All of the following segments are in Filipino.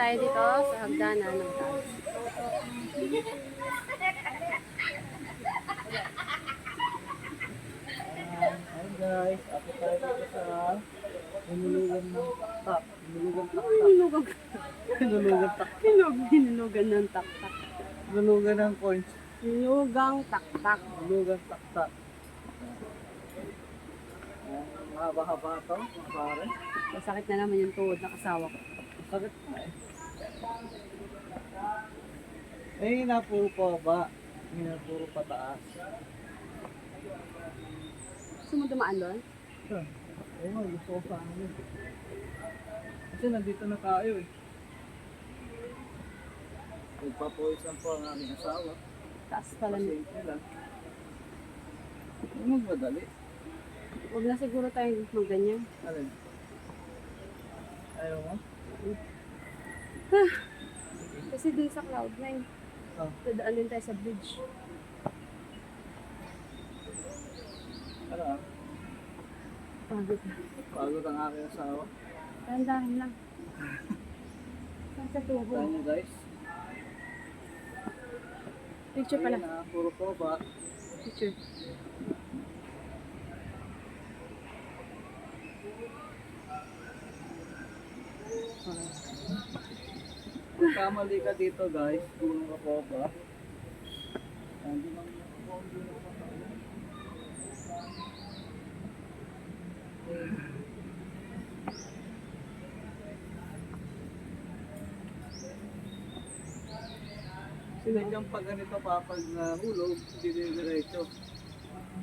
tayo dito sa hagdanan ng taas. Ayun guys, ako tayo dito sa hinulugan ng tak. Hinulugan tak Hinulugan, Hinulugan tak. hinulug, hinulugan ng taktak. Hinulugan ng coins. Hinulugan tak tak. Ayan, Mahaba-haba ito, mga pare. Masakit na naman yung tuhod ng asawa ko. Sakit na eh. Eh, na puro pa ba? Hindi na puro pataas. Gusto mo dumaan doon? Saan? Ayun nga, gusto ko sa amin. Kasi nandito na tayo eh. Nagpapawisan po ang aming asawa. Taas pala. Kasi lang. Huwag magmadali. Huwag na siguro tayo magganyan. Alin? Ayaw mo? Kasi dun sa Cloud9, Oh. dadaan din tayo sa bridge. Ano ah? Pagod na. Pagod ang aking asawa. Tandahan lang. Sa Tayo tuhod? niyo guys. Picture pala. Ayun ah, puro po ba? Picture. Kamali ka dito guys, tulong ka po ba? Sinadyang pag ganito pa, pag nahulog, hindi diretso.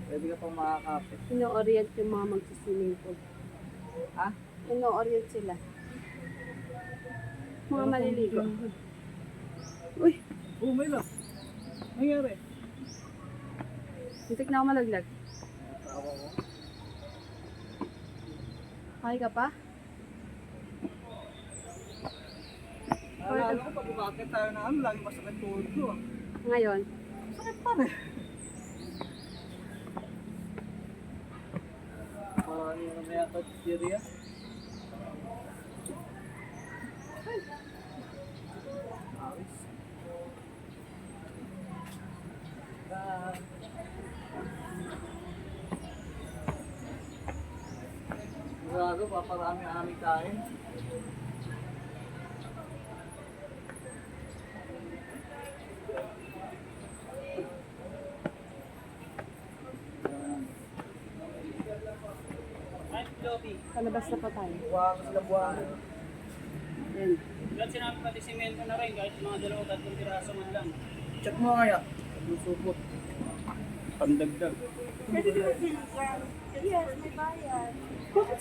Pwede ka pang makakapit. Ino-orient yung mga magsiswimming pool. Ha? Ino-orient sila. Mga maliligo. Uy, Oh, may lock. Nangyari. muntik na ako malaglag. Kaya ka pa? Naalala ko pag umakit tayo na ano, lagi masakit tuhod ko. ah. Ngayon, Sakit pa rin. Parang yung may atat Syria. Sigurado, paparami ang aming kain. palabas na pa tayo. Buwang sila buwang. Yan. Lahat sinabi pati simento na rin kahit mga dalawa tatlong piraso man lang. Check mo kaya. Lusupot. Pandagdag. Yes, may bayad. Bakit